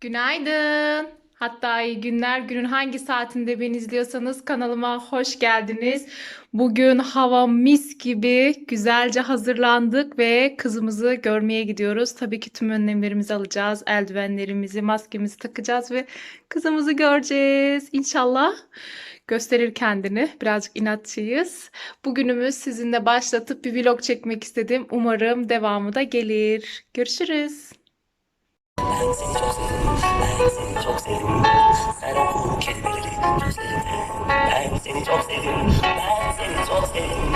Günaydın. Hatta iyi günler. Günün hangi saatinde beni izliyorsanız kanalıma hoş geldiniz. Bugün hava mis gibi güzelce hazırlandık ve kızımızı görmeye gidiyoruz. Tabii ki tüm önlemlerimizi alacağız. Eldivenlerimizi, maskemizi takacağız ve kızımızı göreceğiz. İnşallah gösterir kendini. Birazcık inatçıyız. Bugünümüz sizinle başlatıp bir vlog çekmek istedim. Umarım devamı da gelir. Görüşürüz. Ben seni çok sevdim, ben seni çok sevdim. Sen oku kelimeleri gözlerinde. Ben seni çok sevdim, ben seni çok sevdim.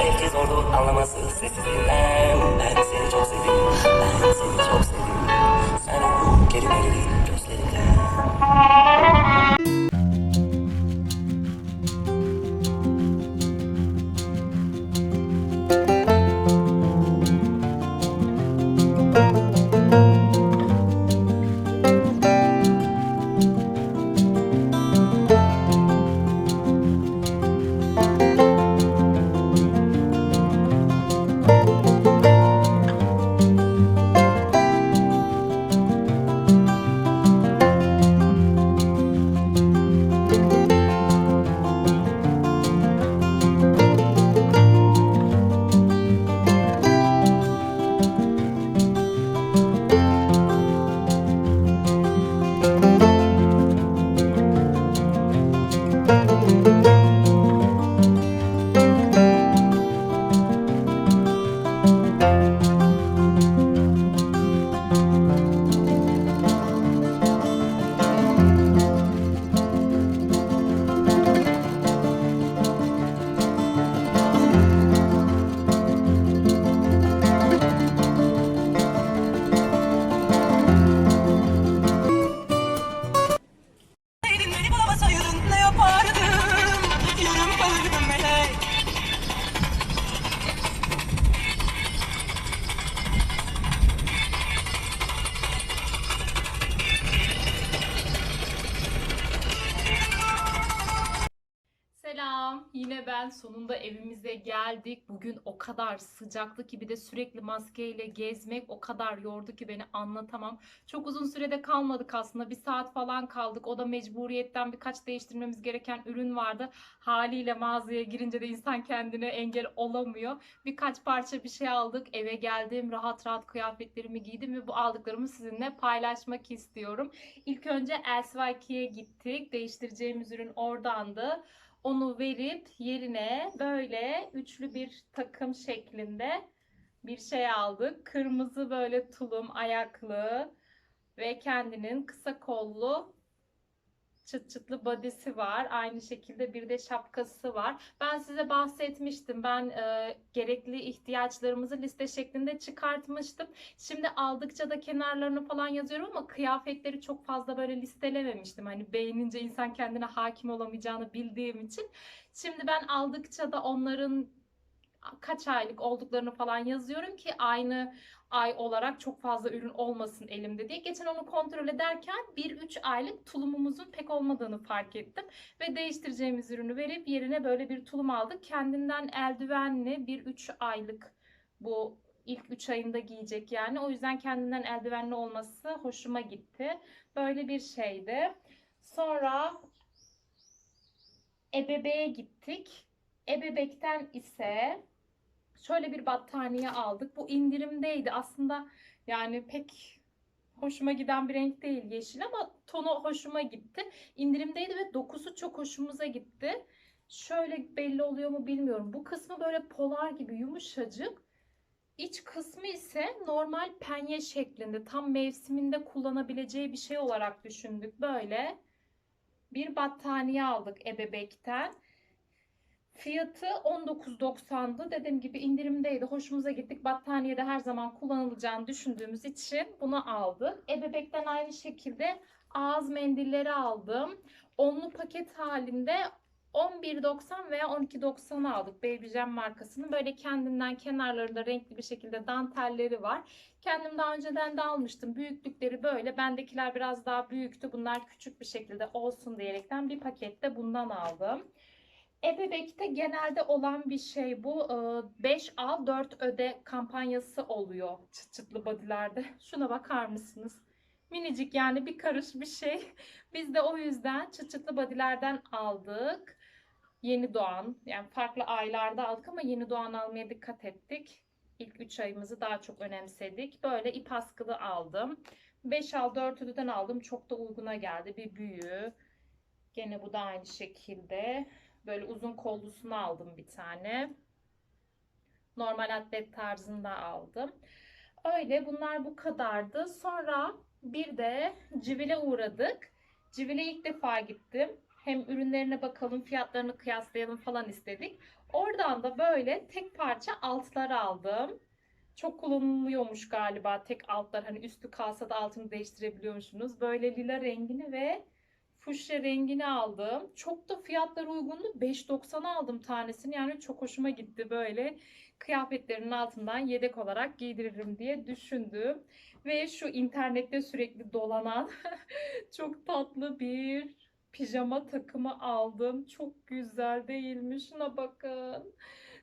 Belki zordu anlaması sessizliğinden. Ben seni çok sevdim, ben seni çok sevdim. Sen oku kelimeleri gözlerinde. Yine ben sonunda evimize geldik. Bugün o kadar sıcaktı ki bir de sürekli maskeyle gezmek o kadar yordu ki beni anlatamam. Çok uzun sürede kalmadık aslında. Bir saat falan kaldık. O da mecburiyetten birkaç değiştirmemiz gereken ürün vardı. Haliyle mağazaya girince de insan kendine engel olamıyor. Birkaç parça bir şey aldık. Eve geldim. Rahat rahat kıyafetlerimi giydim ve bu aldıklarımı sizinle paylaşmak istiyorum. İlk önce Elsewekie'ye gittik. Değiştireceğimiz ürün oradandı onu verip yerine böyle üçlü bir takım şeklinde bir şey aldık. Kırmızı böyle tulum ayaklı ve kendinin kısa kollu çıt çıtlı body'si var. Aynı şekilde bir de şapkası var. Ben size bahsetmiştim. Ben e, gerekli ihtiyaçlarımızı liste şeklinde çıkartmıştım. Şimdi aldıkça da kenarlarını falan yazıyorum ama kıyafetleri çok fazla böyle listelememiştim. Hani beğenince insan kendine hakim olamayacağını bildiğim için. Şimdi ben aldıkça da onların kaç aylık olduklarını falan yazıyorum ki aynı ay olarak çok fazla ürün olmasın elimde diye. Geçen onu kontrol ederken 1-3 aylık tulumumuzun pek olmadığını fark ettim. Ve değiştireceğimiz ürünü verip yerine böyle bir tulum aldık. Kendinden eldivenli 1-3 aylık bu ilk 3 ayında giyecek yani. O yüzden kendinden eldivenli olması hoşuma gitti. Böyle bir şeydi. Sonra Ebebe'ye gittik. Ebebek'ten ise şöyle bir battaniye aldık. Bu indirimdeydi. Aslında yani pek hoşuma giden bir renk değil yeşil ama tonu hoşuma gitti. İndirimdeydi ve dokusu çok hoşumuza gitti. Şöyle belli oluyor mu bilmiyorum. Bu kısmı böyle polar gibi yumuşacık. İç kısmı ise normal penye şeklinde. Tam mevsiminde kullanabileceği bir şey olarak düşündük. Böyle bir battaniye aldık ebebekten. Fiyatı 19.90'dı. Dediğim gibi indirimdeydi. Hoşumuza gittik. Battaniyede her zaman kullanılacağını düşündüğümüz için bunu aldık. Ebebekten aynı şekilde ağız mendilleri aldım. Onlu paket halinde 11.90 veya 12.90 aldık. Baby Jam markasının böyle kendinden kenarlarında renkli bir şekilde dantelleri var. Kendim daha önceden de almıştım. Büyüklükleri böyle. Bendekiler biraz daha büyüktü. Bunlar küçük bir şekilde olsun diyerekten bir pakette bundan aldım. Ebebek'te genelde olan bir şey bu. 5 al 4 öde kampanyası oluyor çıt çıtlı bodylerde. Şuna bakar mısınız? Minicik yani bir karış bir şey. Biz de o yüzden çıt çıtlı bodylerden aldık. Yeni doğan yani farklı aylarda aldık ama yeni doğan almaya dikkat ettik. İlk 3 ayımızı daha çok önemsedik. Böyle ip askılı aldım. 5 al 4 ödüden aldım. Çok da uyguna geldi. Bir büyüğü. Gene bu da aynı şekilde. Böyle uzun kollusunu aldım bir tane. Normal atlet tarzında aldım. Öyle bunlar bu kadardı. Sonra bir de Civil'e uğradık. Civil'e ilk defa gittim. Hem ürünlerine bakalım, fiyatlarını kıyaslayalım falan istedik. Oradan da böyle tek parça altlar aldım. Çok kullanılıyormuş galiba tek altlar. Hani üstü kalsa da altını değiştirebiliyormuşsunuz. Böyle lila rengini ve fuşya rengini aldım. Çok da fiyatları uygundu. 5.90 aldım tanesini. Yani çok hoşuma gitti böyle. Kıyafetlerin altından yedek olarak giydiririm diye düşündüm. Ve şu internette sürekli dolanan çok tatlı bir pijama takımı aldım. Çok güzel değil mi? Şuna bakın.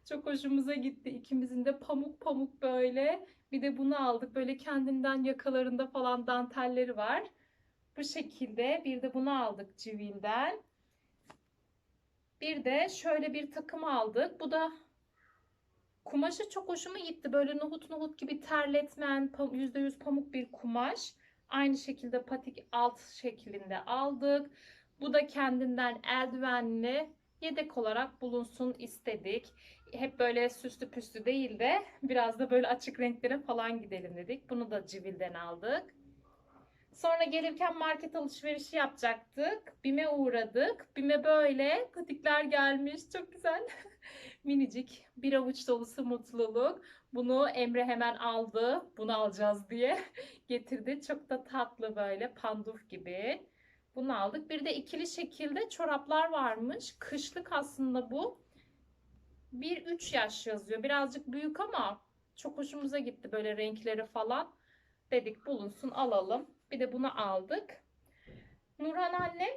Çok hoşumuza gitti. İkimizin de pamuk pamuk böyle. Bir de bunu aldık. Böyle kendinden yakalarında falan dantelleri var. Bu şekilde. Bir de bunu aldık Civil'den. Bir de şöyle bir takım aldık. Bu da kumaşı çok hoşuma gitti. Böyle nohut nohut gibi terletmen, pam- %100 pamuk bir kumaş. Aynı şekilde patik alt şeklinde aldık. Bu da kendinden eldivenli yedek olarak bulunsun istedik. Hep böyle süslü püslü değil de biraz da böyle açık renklere falan gidelim dedik. Bunu da Civil'den aldık. Sonra gelirken market alışverişi yapacaktık. Bime uğradık. Bime böyle patikler gelmiş. Çok güzel. Minicik bir avuç dolusu mutluluk. Bunu Emre hemen aldı. Bunu alacağız diye getirdi. Çok da tatlı böyle panduf gibi. Bunu aldık. Bir de ikili şekilde çoraplar varmış. Kışlık aslında bu. 1-3 yaş yazıyor. Birazcık büyük ama çok hoşumuza gitti böyle renkleri falan. Dedik bulunsun alalım. Bir de bunu aldık. Nurhan annem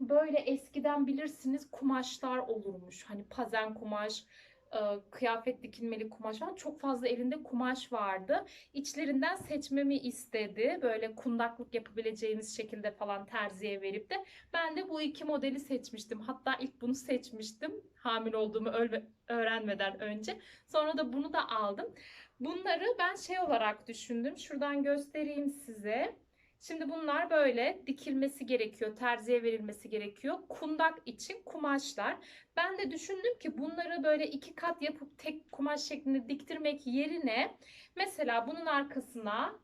böyle eskiden bilirsiniz kumaşlar olurmuş. Hani pazen kumaş, e, kıyafet dikilmeli kumaş falan çok fazla elinde kumaş vardı. İçlerinden seçmemi istedi. Böyle kundaklık yapabileceğiniz şekilde falan terziye verip de ben de bu iki modeli seçmiştim. Hatta ilk bunu seçmiştim. Hamile olduğumu öğrenmeden önce. Sonra da bunu da aldım. Bunları ben şey olarak düşündüm. Şuradan göstereyim size. Şimdi bunlar böyle dikilmesi gerekiyor, terziye verilmesi gerekiyor. Kundak için kumaşlar. Ben de düşündüm ki bunları böyle iki kat yapıp tek kumaş şeklinde diktirmek yerine mesela bunun arkasına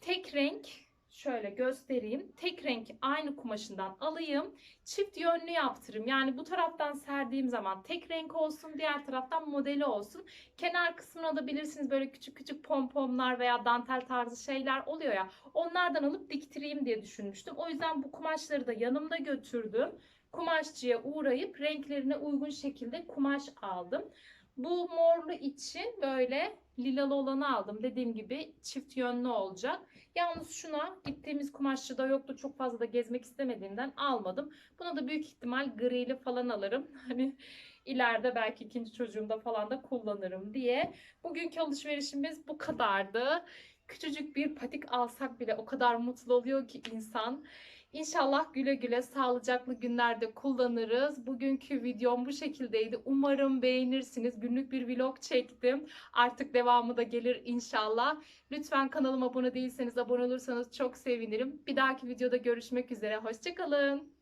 tek renk şöyle göstereyim. Tek renk aynı kumaşından alayım. Çift yönlü yaptırayım. Yani bu taraftan serdiğim zaman tek renk olsun, diğer taraftan modeli olsun. Kenar kısmını alabilirsiniz. Böyle küçük küçük pompomlar veya dantel tarzı şeyler oluyor ya. Onlardan alıp diktireyim diye düşünmüştüm. O yüzden bu kumaşları da yanımda götürdüm. Kumaşçıya uğrayıp renklerine uygun şekilde kumaş aldım. Bu morlu için böyle lilalı olanı aldım. Dediğim gibi çift yönlü olacak. Yalnız şuna gittiğimiz kumaşçıda yoktu. Çok fazla da gezmek istemediğimden almadım. Buna da büyük ihtimal grili falan alırım. Hani ileride belki ikinci çocuğumda falan da kullanırım diye. Bugünkü alışverişimiz bu kadardı. Küçücük bir patik alsak bile o kadar mutlu oluyor ki insan. İnşallah güle güle sağlıcaklı günlerde kullanırız. Bugünkü videom bu şekildeydi. Umarım beğenirsiniz. Günlük bir vlog çektim. Artık devamı da gelir inşallah. Lütfen kanalıma abone değilseniz abone olursanız çok sevinirim. Bir dahaki videoda görüşmek üzere. Hoşçakalın.